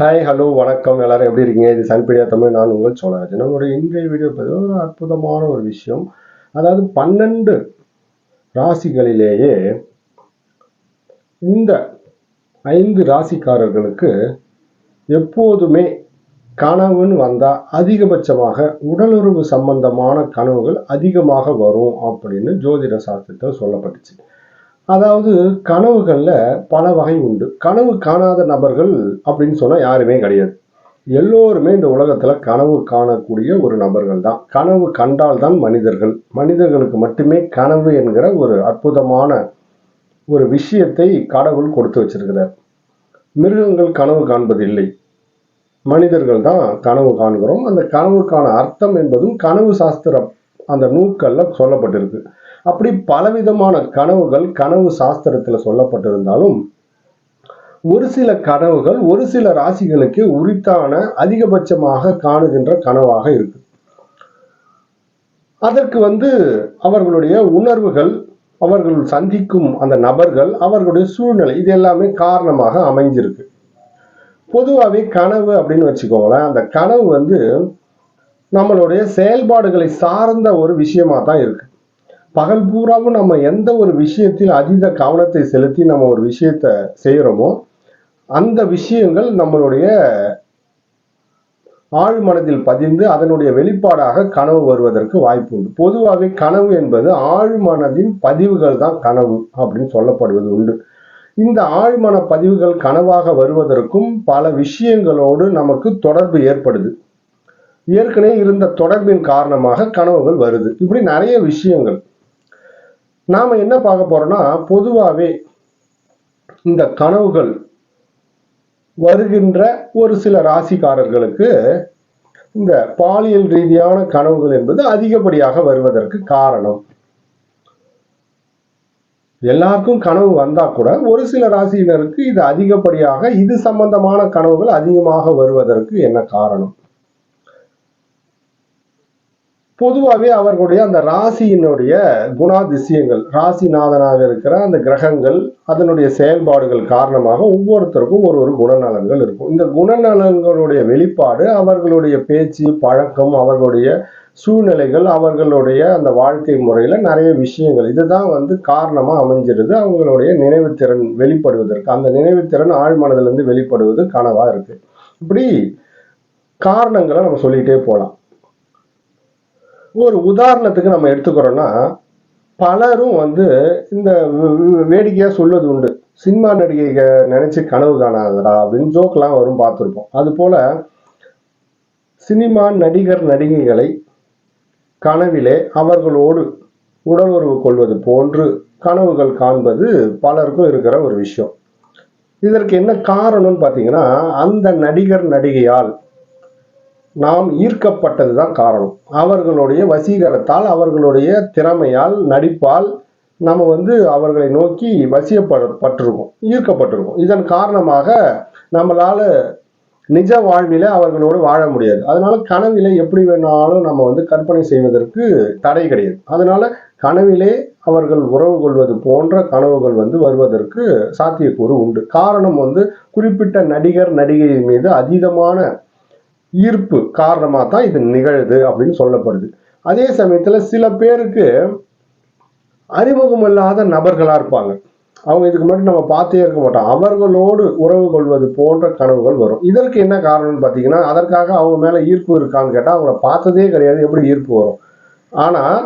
Hi hello வணக்கம். எல்லாரும் எப்படி இருக்கீங்க? இது சன்பீடியா தமிழ். நான் உங்கள் சோழராஜ் நம்மளுடைய இன்றைய வீடியோ பற்றி ஒரு அற்புதமான ஒரு விஷயம். அதாவது பன்னெண்டு ராசிகளிலேயே இந்த ஐந்து ராசிக்காரர்களுக்கு எப்போதுமே கனவுன்னு வந்தால் அதிகபட்சமாக உடலுறவு சம்பந்தமான கனவுகள் அதிகமாக வரும் அப்படின்னு ஜோதிட சாஸ்திரத்தில் சொல்லப்பட்டுச்சு. அதாவது கனவுகளில் பல வகை உண்டு. கனவு காணாத நபர்கள் அப்படின்னு சொன்னால் யாருமே கிடையாது. எல்லோருமே இந்த உலகத்தில் கனவு காணக்கூடிய ஒரு நபர்கள் தான். கனவு கண்டால்தான் மனிதர்கள். மனிதர்களுக்கு மட்டுமே கனவு என்கிற ஒரு அற்புதமான ஒரு விஷயத்தை கடவுள் கொடுத்து வச்சிருக்கிறார். மிருகங்கள் கனவு காண்பதில்லை. மனிதர்கள் தான் கனவு காண்கிறோம். அந்த கனவுக்கான அர்த்தம் என்பதும் கனவு சாஸ்திரம் அந்த நூல்களில் சொல்லப்பட்டிருக்கு. அப்படி பலவிதமான கனவுகள் கனவு சாஸ்திரத்தில் சொல்லப்பட்டிருந்தாலும் ஒரு சில கனவுகள் ஒரு சில ராசிகளுக்கு உரித்தான அதிகபட்சமாக காணுகின்ற கனவாக இருக்கு. அதற்கு வந்து அவர்களுடைய உணர்வுகள் அவர்கள் சந்திக்கும் அந்த நபர்கள் அவர்களுடைய சூழ்நிலை இது எல்லாமே காரணமாக அமைஞ்சிருக்கு. பொதுவாகவே கனவு அப்படின்னு வச்சுக்கோங்களேன் அந்த கனவு வந்து நம்மளுடைய செயல்பாடுகளை சார்ந்த ஒரு விஷயமா தான் இருக்கு. பகல் பூராவும் நம்ம எந்த ஒரு விஷயத்தில் அதீத கவனத்தை செலுத்தி நம்ம ஒரு விஷயத்த செய்கிறோமோ அந்த விஷயங்கள் நம்மளுடைய ஆழ் மனதில் பதிந்து அதனுடைய வெளிப்பாடாக கனவு வருவதற்கு வாய்ப்பு உண்டு. பொதுவாகவே கனவு என்பது ஆழ் மனதின் பதிவுகள் தான் கனவு அப்படின்னு சொல்லப்படுவது உண்டு. இந்த ஆழ்மன பதிவுகள் கனவாக வருவதற்கும் பல விஷயங்களோடு நமக்கு தொடர்பு ஏற்படுது. ஏற்கனவே இருந்த தொடர்பின் காரணமாக கனவுகள் வருது. இப்படி நிறைய விஷயங்கள். நாம் என்ன பார்க்க போகிறோன்னா பொதுவாகவே இந்த கனவுகள் வருகின்ற ஒரு சில ராசிக்காரர்களுக்கு இந்த பாலியல் ரீதியான கனவுகள் என்பது அதிகப்படியாக வருவதற்கு காரணம். எல்லாருக்கும் கனவு வந்தா கூட ஒரு சில ராசியினருக்கு இது அதிகப்படியாக இது சம்பந்தமான கனவுகள் அதிகமாக வருவதற்கு என்ன காரணம்? பொதுவாகவே அவர்களுடைய அந்த ராசியினுடைய குணாதிசயங்கள் ராசிநாதனாக இருக்கிற அந்த கிரகங்கள் அதனுடைய செயல்பாடுகள் காரணமாக ஒவ்வொருத்தருக்கும் ஒரு ஒரு குணநலன்கள் இருக்கும். இந்த குணநலன்களுடைய வெளிப்பாடு அவர்களுடைய பேச்சு பழக்கம் அவர்களுடைய சூழ்நிலைகள் அவர்களுடைய அந்த வாழ்க்கை முறையில் நிறைய விஷயங்கள். இதுதான் வந்து காரணமாக அமைஞ்சிருது. அவங்களுடைய நினைவுத்திறன் வெளிப்படுவதற்கு. அந்த நினைவுத்திறன் ஆழ்மனதிலிருந்து வெளிப்படுவது கனவாக இருக்குது இப்படி காரணங்களை நம்ம சொல்லிகிட்டே போகலாம் ஒரு உதாரணத்துக்கு நம்ம எடுத்துக்கிறோம்னா பலரும் வந்து இந்த வேடிக்கையாக சொல்வது உண்டு. சினிமா நடிகைகளை நினச்சி கனவு காணாதடா அப்படின்னு ஜோக்கெலாம் வரும் பார்த்துருப்போம். அதுபோல் சினிமா நடிகர் நடிகைகளை கனவிலே அவர்களோடு உடல் உறவு கொள்வது போன்று கனவுகள் காண்பது பலருக்கும் இருக்கிற ஒரு விஷயம். இதற்கு என்ன காரணம்னு பார்த்தீங்கன்னா அந்த நடிகர் நடிகையால் நாம் ஈர்க்கப்பட்டது தான் காரணம். அவர்களுடைய வசீகரத்தால் அவர்களுடைய திறமையால் நடிப்பால் நம்ம வந்து அவர்களை நோக்கி வசியப்பட்டிருக்கோம் ஈர்க்கப்பட்டிருக்கோம். இதன் காரணமாக நம்மளால் நிஜ வாழ்வில் அவர்களோடு வாழ முடியாது. அதனால கனவிலே எப்படி வேணாலும் நம்ம வந்து கற்பனை செய்வதற்கு தடை கிடையாது. அதனால கனவிலே அவர்கள் உறவு கொள்வது போன்ற கனவுகள் வந்து வருவதற்கு சாத்தியக்கூறு உண்டு. காரணம் வந்து குறிப்பிட்ட நடிகர் நடிகையின் மீது அதீதமான ஈர்ப்பு காரணமாக தான் இது நிகழுது அப்படின்னு சொல்லப்படுது. அதே சமயத்தில் சில பேருக்கு அறிமுகம் இல்லாத நபர்களாக இருப்பாங்க. அவங்க இதுக்கு முன்னாடி நம்ம பார்த்தே இருக்க மாட்டோம். அவர்களோடு உறவு கொள்வது போன்ற கனவுகள் வரும். இதற்கு என்ன காரணம்னு பார்த்தீங்கன்னா அதற்காக அவங்க மேலே ஈர்ப்பு இருக்கான்னு கேட்டால் அவங்கள பார்த்ததே கிடையாது எப்படி ஈர்ப்பு வரும். ஆனால்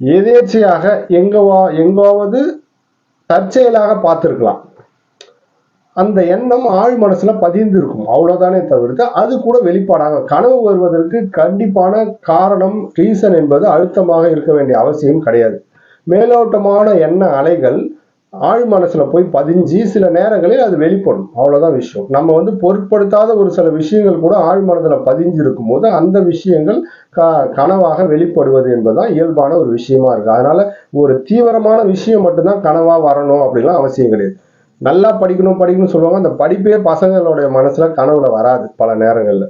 எதேச்சையாக எங்கவா எங்காவது தற்செயலாக பார்த்துருக்கலாம். அந்த எண்ணம் ஆழ் மனசுல பதிந்து இருக்கும். அவ்வளவுதானே தவிர்த்து அது கூட வெளிப்பாடாக கனவு வருவதற்கு கண்டிப்பான காரணம் ரீசன் என்பது அழுத்தமாக இருக்க வேண்டிய அவசியம் கிடையாது. மேலோட்டமான எண்ண அலைகள் ஆழ் மனசுல போய் பதிஞ்சு சில நேரங்களில் அது வெளிப்படும். அவ்வளவுதான் விஷயம். நம்ம வந்து பொருட்படுத்தாத ஒரு சில விஷயங்கள் கூட ஆழ் மனதுல பதிஞ்சு இருக்கும் போது அந்த விஷயங்கள் க கனவாக வெளிப்படுவது என்பதுதான் இயல்பான ஒரு விஷயமா இருக்கு. அதனால ஒரு தீவிரமான விஷயம் மட்டும்தான் கனவா வரணும் அப்படிலாம் அவசியம் கிடையாது. நல்லா படிக்கணும் படிக்கணும்னு சொல்லுவாங்க. அந்த படிப்பே பசங்களுடைய மனசுல கனவுல வராது பல நேரங்கள்ல.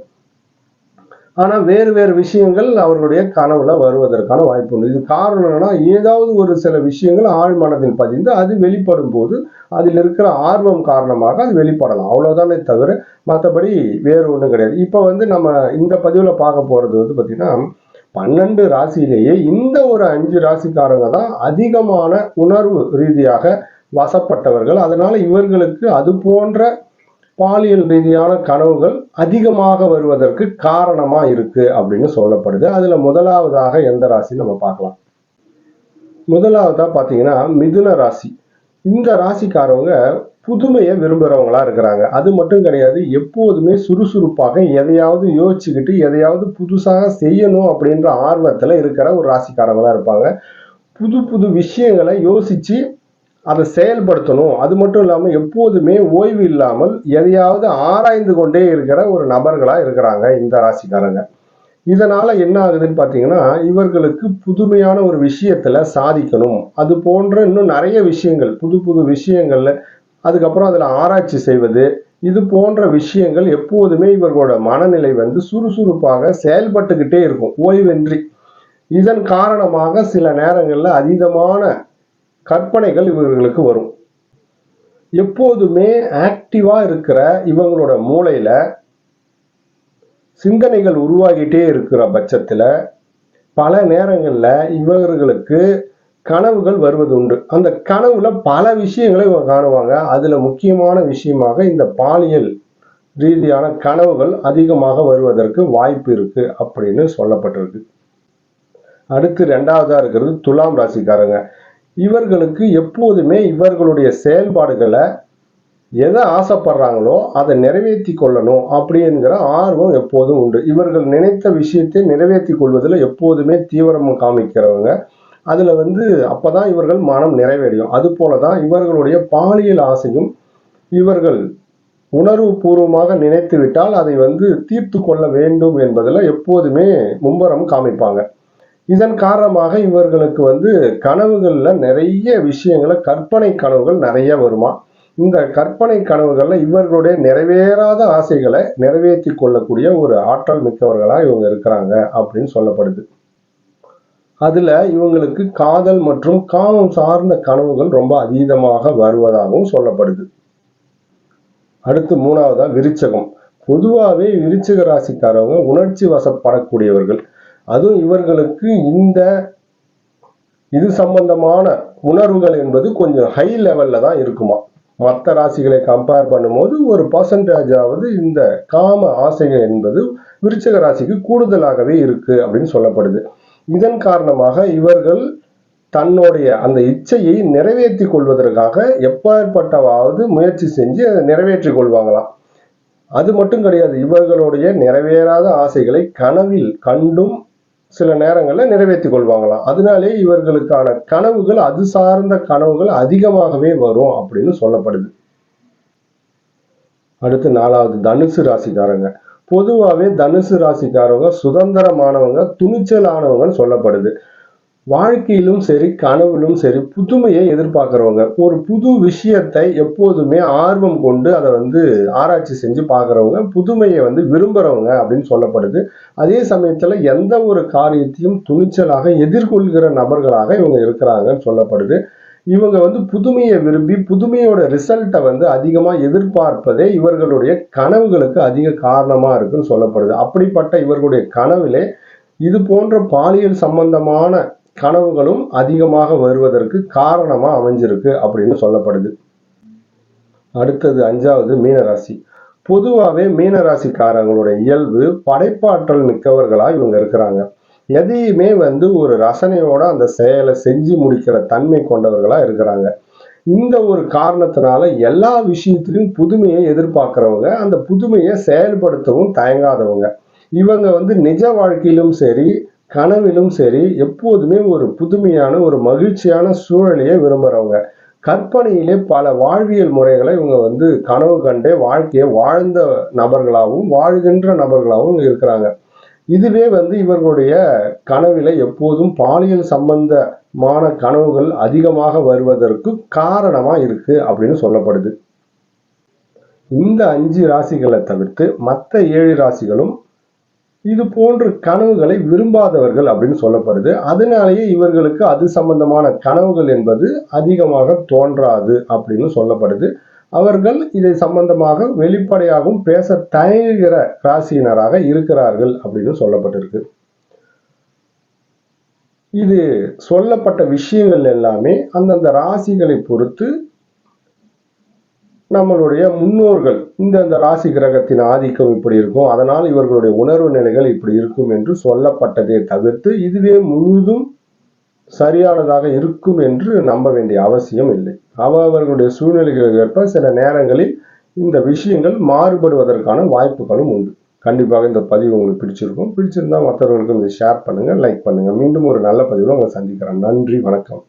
ஆனா வேறு வேறு விஷயங்கள் அவர்களுடைய கனவுல வருவதற்கான வாய்ப்பு உண்டு. இது காரணம் என்னன்னா ஏதாவது ஒரு சில விஷயங்கள் ஆழ் மனதில் பதிந்து அது வெளிப்படும் போது அதில் இருக்கிற ஆர்வம் காரணமாக அது வெளிப்படலாம். அவ்வளவுதானே தவிர மற்றபடி வேறு ஒன்றும் கிடையாது. இப்போ வந்து நம்ம இந்த பதிவில் பார்க்க போறது வந்து பார்த்தீங்கன்னா பன்னெண்டு ராசியிலேயே இந்த ஒரு அஞ்சு ராசிக்காரங்க தான் அதிகமான உணர்வு ரீதியாக வசப்பட்டவர்கள். அதனால் இவர்களுக்கு அது போன்ற பாலியல் ரீதியான கனவுகள் அதிகமாக வருவதற்கு காரணமாக இருக்குது அப்படின்னு சொல்லப்படுது. அதில் முதலாவதாக எந்த ராசி நம்ம பார்க்கலாம். முதலாவதாக பார்த்தீங்கன்னா மிதுன ராசி. இந்த ராசிக்காரவங்க புதுமையை விரும்புகிறவங்களா இருக்கிறாங்க. அது மட்டும் கிடையாது எப்போதுமே சுறுசுறுப்பாக எதையாவது யோசிச்சுக்கிட்டு எதையாவது புதுசாக செய்யணும் அப்படின்ற ஆர்வத்தில் இருக்கிற ஒரு ராசிக்காரவங்களாக இருப்பாங்க. புது புது விஷயங்களை யோசித்து அதை செயல்படுத்தணும். அது மட்டும் இல்லாமல் எப்போதுமே ஓய்வு இல்லாமல் எதையாவது ஆராய்ந்து கொண்டே இருக்கிற ஒரு நபர்களாக இருக்கிறாங்க இந்த ராசிக்காரங்க. இதனால் என்ன ஆகுதுன்னு பார்த்தீங்கன்னா இவர்களுக்கு புதுமையான ஒரு விஷயத்தில் சாதிக்கணும். அது போன்ற இன்னும் நிறைய விஷயங்கள் புது புது விஷயங்களில் அதுக்கப்புறம் அதில் ஆராய்ச்சி செய்வது இது போன்ற விஷயங்கள் எப்போதுமே இவர்களோட மனநிலை வந்து சுறுசுறுப்பாக செயல்பட்டுக்கிட்டே இருக்கும் ஓய்வின்றி. இதன் காரணமாக சில நேரங்களில் அதீதமான கற்பனைகள் இவர்களுக்கு வரும். எப்போதுமே ஆக்டிவா இருக்கிற இவங்களோட மூளையில சிந்தனைகள் உருவாகிட்டே இருக்கிற பட்சத்தில் பல நேரங்களில் இவர்களுக்கு கனவுகள் வருவது உண்டு. அந்த கனவுல பல விஷயங்களை இவங்க காணுவாங்க. அதுல முக்கியமான விஷயமாக இந்த பாலியல் ரீதியான கனவுகள் அதிகமாக வருவதற்கு வாய்ப்பு இருக்கு அப்படின்னு சொல்லப்பட்டிருக்கு. அடுத்து ரெண்டாவதா இருக்கிறது துலாம் ராசிக்காரங்க. இவர்களுக்கு எப்போதுமே இவர்களுடைய செயல்பாடுகளை எதை ஆசைப்படுறாங்களோ அதை நிறைவேற்றி கொள்ளணும் அப்படிங்கிற ஆர்வம் எப்போதும் உண்டு. இவர்கள் நினைத்த விஷயத்தை நிறைவேற்றி கொள்வதில் எப்போதுமே தீவிரம் காமிக்கிறவங்க. அதில் வந்து அப்போ தான் இவர்கள் மனம் நிறைவேறியும் அதுபோல தான் இவர்களுடைய பாலியல் ஆசையும் இவர்கள் உணர்வு பூர்வமாக நினைத்து விட்டால் அதை வந்து தீர்த்து கொள்ள வேண்டும் என்பதில் எப்போதுமே மும்பரம் காமிப்பாங்க. இதன் காரணமாக இவர்களுக்கு வந்து கனவுகளில் நிறைய விஷயங்களை கற்பனை கனவுகள் நிறைய வருமா? இந்த கற்பனை கனவுகளில் இவர்களுடைய நிறைவேறாத ஆசைகளை நிறைவேற்றி கொள்ளக்கூடிய ஒரு ஆற்றல் மிக்கவர்களாக இவங்க இருக்கிறாங்க அப்படின்னு சொல்லப்படுது. அதில் இவங்களுக்கு காதல் மற்றும் காமம் சார்ந்த கனவுகள் ரொம்ப அதீதமாக வருவதாகவும் சொல்லப்படுது. அடுத்து மூணாவதாக விருச்சகம். பொதுவாகவே விருச்சிக ராசிக்காரவங்க உணர்ச்சி வசப்படக்கூடியவர்கள். அதுவும் இவர்களுக்கு இந்த இது சம்பந்தமான உணர்வுகள் என்பது கொஞ்சம் ஹை லெவல்ல தான் இருக்குமா. மற்ற ராசிகளை கம்பேர் பண்ணும்போது ஒரு பர்சன்டேஜாவது இந்த காம ஆசைகள் என்பது விருச்சக ராசிக்கு கூடுதலாகவே இருக்கு அப்படின்னு சொல்லப்படுது. இதன் காரணமாக இவர்கள் தன்னுடைய அந்த இச்சையை நிறைவேற்றி கொள்வதற்காக எப்பேற்பட்டவாவது முயற்சி செஞ்சு அதை நிறைவேற்றி கொள்வாங்களாம். அது மட்டும் கிடையாது இவர்களுடைய நிறைவேறாத ஆசைகளை கனவில் கண்டும் சில நேரங்களில் நிறைவேற்றி கொள்வாங்களாம். அதனாலே இவர்களுக்கான கனவுகள் அது சார்ந்த கனவுகள் அதிகமாகவே வரும் அப்படின்னு சொல்லப்படுது. அடுத்து நாலாவது தனுசு ராசிக்காரங்க. பொதுவாகவே தனுசு ராசிக்காரவங்க சுதந்திரமானவங்க துணிச்சலானவங்கன்னு சொல்லப்படுது. வாழ்க்கையிலும் சரி கனவிலும் சரி புதுமையை எதிர்பார்க்குறவங்க. ஒரு புது விஷயத்தை எப்போதுமே ஆர்வம் கொண்டு அதை வந்து ஆராய்ச்சி செஞ்சு பார்க்குறவங்க புதுமையை வந்து விரும்புகிறவங்க அப்படின்னு சொல்லப்படுது. அதே சமயத்தில் எந்த ஒரு காரியத்தையும் துணிச்சலாக எதிர்கொள்கிற நபர்களாக இவங்க இருக்கிறாங்கன்னு சொல்லப்படுது. இவங்க வந்து புதுமையை விரும்பி புதுமையோட ரிசல்ட்டை வந்து அதிகமாக எதிர்பார்ப்பதே இவர்களுடைய கனவுகளுக்கு அதிக காரணமாக இருக்குன்னு சொல்லப்படுது. அப்படிப்பட்ட இவர்களுடைய கனவிலே இது போன்ற பாலியல் சம்பந்தமான கனவுகளும் அதிகமாக வருவதற்கு காரணமாக அமைஞ்சிருக்கு அப்படின்னு சொல்லப்படுது. அடுத்தது அஞ்சாவது மீனராசி. பொதுவாகவே மீனராசிக்காரங்களோட இயல்பு படைப்பாற்றல் மிக்கவர்களாக இவங்க இருக்கிறாங்க. எதையுமே வந்து ஒரு ரசனையோட அந்த செயலை செஞ்சு முடிக்கிற தன்மை கொண்டவர்களாக இருக்கிறாங்க. இந்த ஒரு காரணத்தினால எல்லா விஷயத்திலையும் புதுமையை எதிர்பார்க்குறவங்க அந்த புதுமையை செயல்படுத்தவும் தயங்காதவங்க. இவங்க வந்து நிஜ வாழ்க்கையிலும் சரி கனவிலும் சரி எப்போதுமே ஒரு புதுமையான ஒரு மகிழ்ச்சியான சூழலையே விரும்புகிறவங்க கற்பனையிலே பல வாழ்வியல் முறைகளை இவங்க வந்து கனவு கண்டே வாழ்க்கையை வாழ்ந்த நபர்களாகவும் வாழ்கின்ற நபர்களாகவும் இருக்கிறாங்க. இதுவே வந்து இவர்களுடைய கனவில எப்போதும் பாலியல் சம்பந்தமான கனவுகள் அதிகமாக வருவதற்கு காரணமா இருக்கு அப்படின்னு சொல்லப்படுது. இந்த அஞ்சு ராசிகளை தவிர்த்து மற்ற ஏழு ராசிகளும் இது போன்ற கனவுகளை விரும்பாதவர்கள் அப்படின்னு சொல்லப்படுது. அதனாலேயே இவர்களுக்கு அது சம்பந்தமான கனவுகள் என்பது அதிகமாக தோன்றாது அப்படின்னு சொல்லப்படுது. அவர்கள் இதை சம்பந்தமாக வெளிப்படையாகவும் பேச தயங்குகிற ராசியினராக இருக்கிறார்கள் அப்படின்னு சொல்லப்பட்டிருக்கு. இது சொல்லப்பட்ட விஷயங்கள் எல்லாமே அந்தந்த ராசிகளை பொறுத்து நம்மளுடைய முன்னோர்கள் இந்தந்த ராசி கிரகத்தின் ஆதிக்கம் இப்படி இருக்கும். அதனால் இவர்களுடைய உணர்வு நிலைகள் இப்படி இருக்கும் என்று சொல்லப்பட்டதை தவிர்த்து இதுவே முழுதும் சரியானதாக இருக்கும் என்று நம்ப வேண்டிய அவசியம் இல்லை. அவ அவர்களுடைய சூழ்நிலைகளுக்கு ஏற்ப சில நேரங்களில் இந்த விஷயங்கள் மாறுபடுவதற்கான வாய்ப்புகளும் உண்டு. கண்டிப்பாக இந்த பதிவு உங்களுக்கு பிடிச்சிருக்கும். பிடிச்சிருந்தா மற்றவர்களுக்கும் இதை ஷேர் பண்ணுங்க லைக் பண்ணுங்க. மீண்டும் ஒரு நல்ல பதிவில் உங்களை சந்திக்கிறேன். நன்றி வணக்கம்.